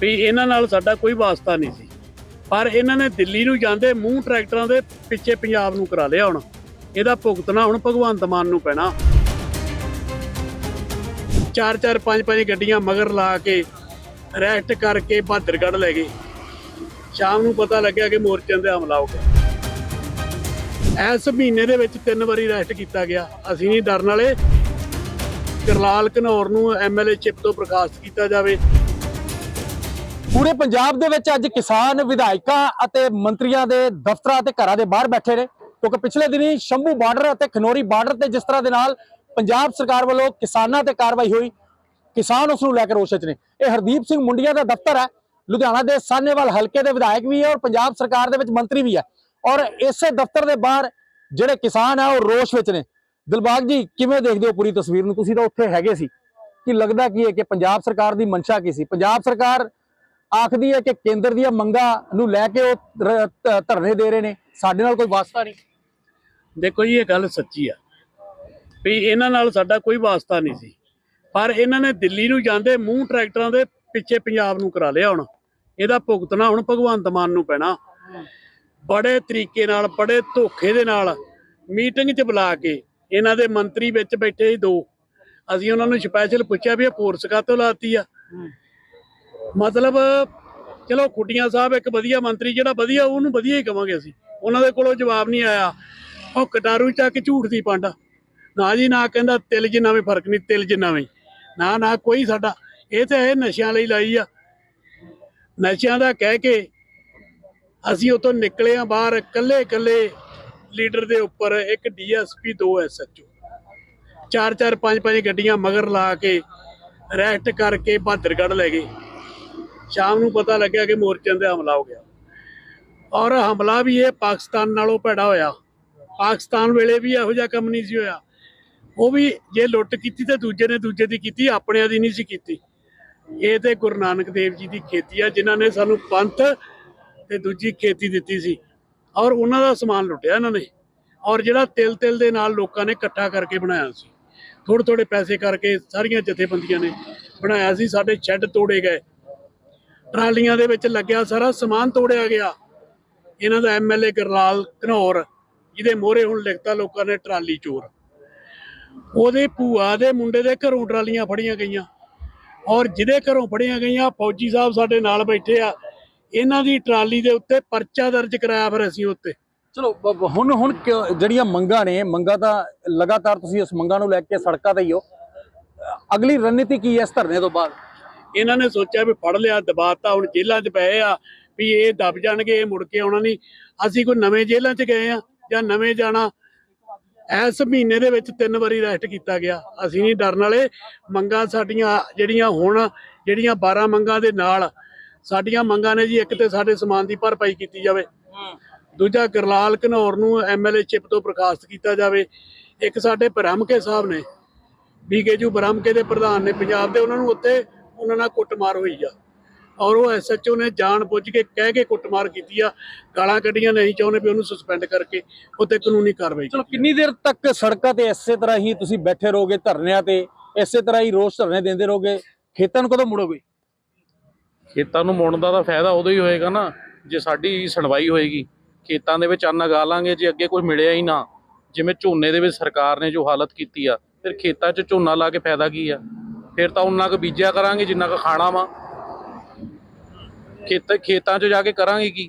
ਵੀ ਇਹਨਾਂ ਨਾਲ ਸਾਡਾ ਕੋਈ ਵਾਸਤਾ ਨਹੀਂ ਸੀ। ਪਰ ਇਹਨਾਂ ਨੇ ਦਿੱਲੀ ਨੂੰ ਜਾਂਦੇ ਮੂੰਹ ਟਰੈਕਟਰਾਂ ਦੇ ਪਿੱਛੇ ਪੰਜਾਬ ਨੂੰ ਕਰਾ ਲਿਆ ਹੁਣ। ਇਹਦਾ ਭੁਗਤਣਾ ਹੁਣ ਭਗਵੰਤ ਮਾਨ ਨੂੰ ਪੈਣਾ। ਚਾਰ ਚਾਰ, ਪੰਜ ਪੰਜ ਗੱਡੀਆਂ ਮਗਰ ਲਾ ਕੇ, ਰੈਸਟ ਕਰਕੇ ਬਹਾਦਰਗੜ੍ਹ ਲੈ ਗਏ। ਸ਼ਾਮ ਨੂੰ ਪਤਾ ਲੱਗਿਆ ਕਿ ਮੋਰਚਿਆਂ ਦੇ ਹਮਲਾ ਹੋ ਗਿਆ। ਇਸ ਮਹੀਨੇ ਦੇ ਵਿੱਚ ਤਿੰਨ ਵਾਰੀ ਰੈਸਟ ਕੀਤਾ ਗਿਆ। ਅਸੀਂ ਨਹੀਂ ਡਰਨ ਵਾਲੇ। ਕਰਲਾਲ ਘਨੌਰ ਨੂੰ ਐਮਐਲਏ ਚਿਪ ਤੋਂ ਬਰਖਾਸਤ ਕੀਤਾ ਜਾਵੇ। ਪੂਰੇ ਪੰਜਾਬ ਦੇ ਵਿੱਚ ਅੱਜ ਕਿਸਾਨ ਵਿਧਾਇਕਾਂ ਅਤੇ ਮੰਤਰੀਆਂ ਦੇ ਦਫ਼ਤਰਾਂ ਤੇ ਘਰਾਂ ਦੇ ਬਾਹਰ ਬੈਠੇ ਨੇ, ਕਿਉਂਕਿ ਪਿਛਲੇ ਦਿਨੀ ਸ਼ੰਭੂ ਬਾਰਡਰ ਅਤੇ ਖਨੋਰੀ ਬਾਰਡਰ ਤੇ ਜਿਸ ਤਰ੍ਹਾਂ ਦੇ ਨਾਲ ਪੰਜਾਬ ਸਰਕਾਰ ਵੱਲੋਂ ਕਿਸਾਨਾਂ ਤੇ ਕਾਰਵਾਈ ਹੋਈ, ਕਿਸਾਨ ਉਸ ਨੂੰ ਲੈ ਕੇ ਰੋਸ਼ ਵਿੱਚ ਨੇ। ਇਹ ਹਰਦੀਪ ਸਿੰਘ ਮੁੰਡੀਆਂ ਦਾ ਦਫ਼ਤਰ ਹੈ, ਲੁਧਿਆਣਾ ਦੇ ਸਾਹਨੇਵਾਲ ਹਲਕੇ ਦੇ ਵਿਧਾਇਕ ਵੀ ਹੈ ਔਰ ਪੰਜਾਬ ਸਰਕਾਰ ਦੇ ਵਿੱਚ ਮੰਤਰੀ ਵੀ ਹੈ। ਔਰ ਇਸੇ ਦਫ਼ਤਰ ਦੇ ਬਾਹਰ ਜਿਹੜੇ ਕਿਸਾਨ ਆ, ਉਹ ਰੋਸ਼ ਵਿੱਚ ਨੇ। ਦਿਲਬਾਗ ਜੀ, ਕਿਵੇਂ ਦੇਖਦੇ ਹੋ ਪੂਰੀ ਤਸਵੀਰ ਨੂੰ? ਤੁਸੀਂ ਤਾਂ ਉੱਥੇ ਹੈਗੇ ਸੀ। ਕਿ ਲੱਗਦਾ ਕੀ ਹੈ ਕਿ ਪੰਜਾਬ ਸਰਕਾਰ ਦੀ ਮਨਸ਼ਾ ਕੀ ਸੀ? ਪੰਜਾਬ ਸਰਕਾਰ ਆਖਦੀ ਹੈ ਕਿ ਕੇਂਦਰ ਦੀਆਂ ਮੰਗਾਂ ਨੂੰ ਲੈ ਕੇ ਉਹ ਧਰਨੇ ਦੇ ਰਹੇ ਨੇ। ਸਾਡੇ ਨਾਲ ਕੋਈ ਵਾਸਤਾ ਨਹੀਂ। ਦੇਖੋ ਜੀ, ਇਹ ਗੱਲ ਸੱਚੀ ਆ ਵੀ ਇਹਨਾਂ ਨਾਲ ਸਾਡਾ ਕੋਈ ਵਾਸਤਾ ਨਹੀਂ ਸੀ। ਪਰ ਇਹਨਾਂ ਨੇ ਦਿੱਲੀ ਨੂੰ ਜਾਂਦੇ ਮੂੰਹ ਟਰੈਕਟਰਾਂ ਦੇ ਪਿੱਛੇ ਪੰਜਾਬ ਨੂੰ ਕਰਾ ਲਿਆ ਹੁਣ। ਇਹਦਾ ਭੁਗਤਣਾ ਹੁਣ ਭਗਵੰਤ ਮਾਨ ਨੂੰ ਪੈਣਾ। ਬੜੇ ਤਰੀਕੇ ਨਾਲ, ਬੜੇ ਧੋਖੇ ਦੇ ਨਾਲ ਮੀਟਿੰਗ 'ਚ ਬੁਲਾ ਕੇ ਇਹਨਾਂ ਦੇ ਮੰਤਰੀ ਵਿੱਚ ਬੈਠੇ ਸੀ ਦੋ। ਅਸੀਂ ਉਹਨਾਂ ਨੂੰ ਸਪੈਸ਼ਲ ਪੁੱਛਿਆ ਵੀ ਇਹ ਫੋਰਸ ਕਾਤੋਂ ਲਾਤੀ ਆ? ਮਤਲਬ, ਚਲੋ ਖੁੱਟੀਆਂ ਸਾਹਿਬ ਇੱਕ ਵਧੀਆ ਮੰਤਰੀ ਜਿਹੜਾ ਵਧੀਆ, ਉਹਨੂੰ ਵਧੀਆ ਹੀ ਕਵਾਂਗੇ ਅਸੀਂ। ਉਹਨਾਂ ਦੇ ਕੋਲੋਂ ਜਵਾਬ ਨਹੀਂ ਆਇਆ। ਉਹ ਕਟਾਰੂ ਚੱਕ ਝੂਠ ਦੀ ਪਾਂਡਾ। ਨਾ ਜੀ, ਨਾ ਕਹਿੰਦਾ ਤਿਲ ਜਿੰਨਾ ਵੀ ਫ਼ਰਕ ਨਹੀਂ, ਤਿਲ ਜਿੰਨਾ ਵੀ। ਨਾ ਨਾ, ਕੋਈ ਸਾਡਾ। ਇਹ ਤੇ ਇਹ ਨਸ਼ਿਆਂ ਲਈ ਲਾਈ ਆ। ਨਸ਼ਿਆਂ ਦਾ ਕਹਿ ਕੇ ਅਸੀਂ ਉਤੋਂ ਨਿਕਲੇ ਆ ਬਾਹਰ ਇਕੱਲੇ ਇਕੱਲੇ ਲੀਡਰ ਦੇ ਉੱਪਰ, ਇੱਕ ਡੀਐਸਪੀ ਦੋ ਐਸਐਚਓ ਚਾਰ ਚਾਰ ਪੰਜ ਪੰਜ ਗੱਡੀਆਂ ਮਗਰ ਲਾ ਕੇ ਰੈਸਟ ਕਰਕੇ ਬਹਾਦਰਗੜ੍ਹ ਲੈ ਗਏ। ਸ਼ਾਮ ਨੂੰ ਪਤਾ ਲੱਗਿਆ ਕਿ ਮੋਰਚਿਆਂ ਤੇ ਹਮਲਾ ਹੋ ਗਿਆ। ਔਰ ਹਮਲਾ ਵੀ ਇਹ ਪਾਕਿਸਤਾਨ ਨਾਲੋਂ ਭੈੜਾ ਹੋਇਆ। ਪਾਕਿਸਤਾਨ ਵੇਲੇ ਵੀ ਇਹੋ ਜਿਹਾ ਕੰਮ ਨਹੀਂ ਸੀ ਹੋਇਆ। ਉਹ ਵੀ ਜੇ ਲੁੱਟ ਕੀਤੀ ਤੇ ਦੂਜੇ ਨੇ ਦੂਜੇ ਦੀ ਕੀਤੀ, ਆਪਣਿਆਂ ਦੀ ਨਹੀਂ ਸੀ ਕੀਤੀ। ਇਹ ਤੇ ਗੁਰੂ ਨਾਨਕ ਦੇਵ ਜੀ ਦੀ ਖੇਤੀ ਆ, ਜਿਨ੍ਹਾਂ ਨੇ ਸਾਨੂੰ ਪੰਥ ਤੇ ਦੂਜੀ ਖੇਤੀ ਦਿੱਤੀ ਸੀ। ਔਰ ਉਹਨਾਂ ਦਾ ਸਮਾਨ ਲੁੱਟਿਆ ਇਹਨਾਂ ਨੇ। ਔਰ ਜਿਹੜਾ ਤਿਲ ਤਿਲ ਦੇ ਨਾਲ ਲੋਕਾਂ ਨੇ ਇਕੱਠਾ ਕਰਕੇ ਬਣਾਇਆ ਸੀ। ਥੋੜੇ ਥੋੜੇ ਪੈਸੇ ਕਰਕੇ ਸਾਰੀਆਂ ਜਥੇਬੰਦੀਆਂ ਨੇ ਬਣਾਇਆ ਸੀ। ਸਾਡੇ ਸ਼ੈੱਡ ਤੋੜੇ ਗਏ। ਟਰਾਲੀਆਂ ਦੇ ਵਿੱਚ ਲੱਗਿਆ ਸਾਰਾ ਸਮਾਨ ਤੋੜਿਆ ਗਿਆ। ਇਹਨਾਂ ਦਾ ਐਮਐਲਏ ਗਰਲਾਲ ਘਨੌਰ, ਜਿਹਦੇ ਮੋਹਰੇ ਹੁਣ ਲਿਖਤਾ ਲੋਕਾਂ ਨੇ ਟਰਾਲੀ ਚੋਰ। ਉਹਦੇ ਭੂਆ ਦੇ ਮੁੰਡੇ ਦੇ ਘਰੋਂ ਟਰਾਲੀਆਂ ਫੜੀਆਂ ਗਈਆਂ। ਔਰ ਜਿਹਦੇ ਘਰੋਂ ਫੜੀਆਂ ਗਈਆਂ, ਫੌਜੀ ਸਾਹਿਬ ਸਾਡੇ ਨਾਲ ਬੈਠੇ ਆ। ਇਹਨਾਂ ਦੀ ਟਰਾਲੀ ਦੇ ਉੱਤੇ ਪਰਚਾ ਦਰਜ ਕਰਾਇਆ ਫਿਰ ਅਸੀਂ ਉੱਤੇ। ਚਲੋ ਹੁਣ ਹੁਣ ਜਿਹੜੀਆਂ ਮੰਗਾਂ ਨੇ, ਮੰਗਾਂ ਤਾਂ ਲਗਾਤਾਰ ਤੁਸੀਂ ਇਸ ਮੰਗਾਂ ਨੂੰ ਲੈ ਕੇ ਸੜਕਾਂ ਤੇ ਹੀ ਹੋ। ਅਗਲੀ ਰਣਨੀਤੀ ਕੀ ਹੈ ਇਸ ਧਰਨੇ ਤੋਂ ਬਾਅਦ? ਇਹਨਾਂ ਨੇ ਸੋਚਿਆ ਵੀ ਫੜ ਲਿਆ ਦਬਾਤਾ ਹੁਣ ਜੇਲ੍ਹਾਂ 'ਚ ਪਏ ਆ ਵੀ ਇਹ ਦਬ ਜਾਣਗੇ ਇਹ ਮੁੜ ਕੇ ਆਉਣਾ ਨਹੀਂ। ਅਸੀਂ ਕੋਈ ਨਵੇਂ ਜੇਲ੍ਹਾਂ 'ਚ ਗਏ ਆ ਜਾਂ ਨਵੇਂ ਜਾਣਾ ਇਸ ਮਹੀਨੇ ਦੇ ਵਿੱਚ ਤਿੰਨ ਵਾਰੀ ਅਰੈਸਟ ਕੀਤਾ ਗਿਆ। ਅਸੀਂ ਨਹੀਂ ਡਰਨ ਵਾਲੇ। ਮੰਗਾਂ ਸਾਡੀਆਂ ਜਿਹੜੀਆਂ ਹੁਣ ਜਿਹੜੀਆਂ 12 ਮੰਗਾਂ ਦੇ ਨਾਲ ਸਾਡੀਆਂ ਮੰਗਾਂ ਨੇ ਜੀ ਇੱਕ ਤੇ ਸਾਡੇ ਸਮਾਨ ਦੀ ਭਰਪਾਈ ਕੀਤੀ ਜਾਵੇ। ਦੂਜਾ ਗਰਲਾਲ ਘਨੌਰ ਨੂੰ ਐਮਐਲਏ ਚਿਪ ਤੋਂ ਬਰਖਾਸਤ ਕੀਤਾ ਜਾਵੇ। ਇੱਕ ਸਾਡੇ ਬ੍ਰਹਮਕੇ ਸਾਹਿਬ ਨੇ ਬੀਕੇਜੂ ਬ੍ਰਹਮਕੇ ਦੇ ਪ੍ਰਧਾਨ ਨੇ ਪੰਜਾਬ ਦੇ ਉਹਨਾਂ ਨੂੰ ਉੱਤੇ ਉਹਨਾਂ ਨਾਲ ਕੁੱਟਮਾਰ ਹੋਈ ਆ। ਔਰ ਉਹ ਐਸਐਚਓ ਨੇ ਜਾਣ ਬੁੱਝ ਕੇ ਕਹਿ ਕੇ ਕੁੱਟਮਾਰ ਕੀਤੀ ਆ। ਗਾਲਾਂ ਕੱਢੀਆਂ ਨਹੀਂ ਚਾਹੁੰਦੇ ਵੀ ਉਹਨੂੰ ਸਸਪੈਂਡ ਕਰਕੇ ਉੱਤੇ ਕਾਨੂੰਨੀ ਕਾਰਵਾਈ ਚਲੋ ਕਿੰਨੀ ਦੇਰ ਤੱਕ ਸੜਕਾਂ ਤੇ ਇਸੇ ਤਰ੍ਹਾਂ ਹੀ ਤੁਸੀਂ ਬੈਠੇ ਰਹੋਗੇ ਧਰਨਿਆਂ ਤੇ ਇਸੇ ਤਰ੍ਹਾਂ ਹੀ ਰੋਜ਼ ਧਰਨੇ ਦਿੰਦੇ ਰਹੋਗੇ? ਖੇਤਾਂ ਨੂੰ ਕਦੋਂ ਮੁੜੋਗੇ? ਖੇਤਾਂ ਨੂੰ ਮੁੜਨ ਦਾ ਤਾਂ ਫਾਇਦਾ ਉਦੋਂ ਹੀ ਹੋਏਗਾ ਨਾ ਜੇ ਸਾਡੀ ਸੁਣਵਾਈ ਹੋਏਗੀ। ਖੇਤਾਂ ਦੇ ਵਿੱਚ ਅੰਨ ਉਗਾ ਲਾਂਗੇ ਜੇ ਅੱਗੇ ਕੁਝ ਮਿਲਿਆ ਹੀ ਨਾ। ਜਿਵੇਂ ਝੋਨੇ ਦੇ ਵਿੱਚ ਸਰਕਾਰ ਨੇ ਜੋ ਹਾਲਤ ਕੀਤੀ ਆ ਫਿਰ ਖੇਤਾਂ 'ਚ ਝੋਨਾ ਲਾ ਕੇ ਫਾਇਦਾ ਕੀ ਆ? ਫਿਰ ਤਾਂ ਉਹਨਾਂ ਕੁ ਬੀਜਿਆ ਕਰਾਂਗੇ ਜਿੰਨਾ ਕੁ ਖਾਣਾ ਵਾ। ਖੇਤ ਖੇਤਾਂ 'ਚ ਜਾ ਕੇ ਕਰਾਂਗੇ ਕੀ?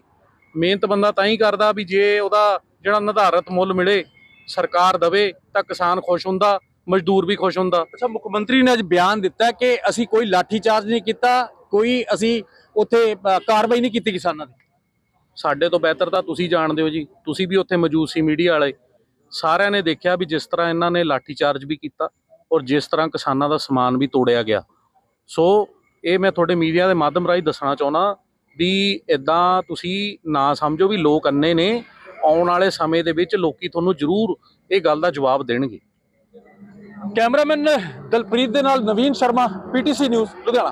ਮਿਹਨਤ ਬੰਦਾ ਤਾਂ ਹੀ ਕਰਦਾ ਵੀ ਜੇ ਉਹਦਾ ਜਿਹੜਾ ਨਿਰਧਾਰਤ ਮੁੱਲ ਮਿਲੇ ਸਰਕਾਰ ਦਵੇ ਤਾਂ ਕਿਸਾਨ ਖੁਸ਼ ਹੁੰਦਾ ਮਜ਼ਦੂਰ ਵੀ ਖੁਸ਼ ਹੁੰਦਾ। ਅੱਛਾ ਮੁੱਖ ਮੰਤਰੀ ਨੇ ਅੱਜ ਬਿਆਨ ਦਿੱਤਾ ਕਿ ਅਸੀਂ ਕੋਈ ਲਾਠੀ ਚਾਰਜ ਨਹੀਂ ਕੀਤਾ ਕੋਈ ਅਸੀਂ ਉੱਥੇ ਕਾਰਵਾਈ ਨਹੀਂ ਕੀਤੀ ਕਿਸਾਨਾਂ ਦੀ। ਸਾਡੇ ਤੋਂ ਬਿਹਤਰ ਤਾਂ ਤੁਸੀਂ ਜਾਣਦੇ ਹੋ ਜੀ। ਤੁਸੀਂ ਵੀ ਉੱਥੇ ਮੌਜੂਦ ਸੀ ਮੀਡੀਆ ਵਾਲੇ। ਸਾਰਿਆਂ ਨੇ ਦੇਖਿਆ ਵੀ ਜਿਸ ਤਰ੍ਹਾਂ ਇਹਨਾਂ ਨੇ ਲਾਠੀ ਚਾਰਜ ਵੀ ਕੀਤਾ। ਔਰ ਜਿਸ ਤਰ੍ਹਾਂ ਕਿਸਾਨਾਂ ਦਾ ਸਮਾਨ ਵੀ ਤੋੜਿਆ ਗਿਆ। ਸੋ ਇਹ ਮੈਂ ਤੁਹਾਡੇ ਮੀਡੀਆ ਦੇ ਮਾਧਿਅਮ ਰਾਹੀਂ ਦੱਸਣਾ ਚਾਹੁੰਦਾ ਵੀ ਇਦਾਂ ਤੁਸੀਂ ਨਾ ਸਮਝੋ ਵੀ ਲੋਕ ਅੰਨੇ ਨੇ, ਆਉਣ ਵਾਲੇ ਸਮੇਂ ਦੇ ਵਿੱਚ ਲੋਕੀ ਤੁਹਾਨੂੰ ਜ਼ਰੂਰ ਇਹ ਗੱਲ ਦਾ ਜਵਾਬ ਦੇਣਗੇ। ਕੈਮਰਾਮੈਨ ਦਲਪ੍ਰੀਤ ਦੇ ਨਾਲ ਨਵੀਨ ਸ਼ਰਮਾ, ਪੀਟੀਸੀ ਨਿਊਜ਼, ਲੁਧਿਆਣਾ।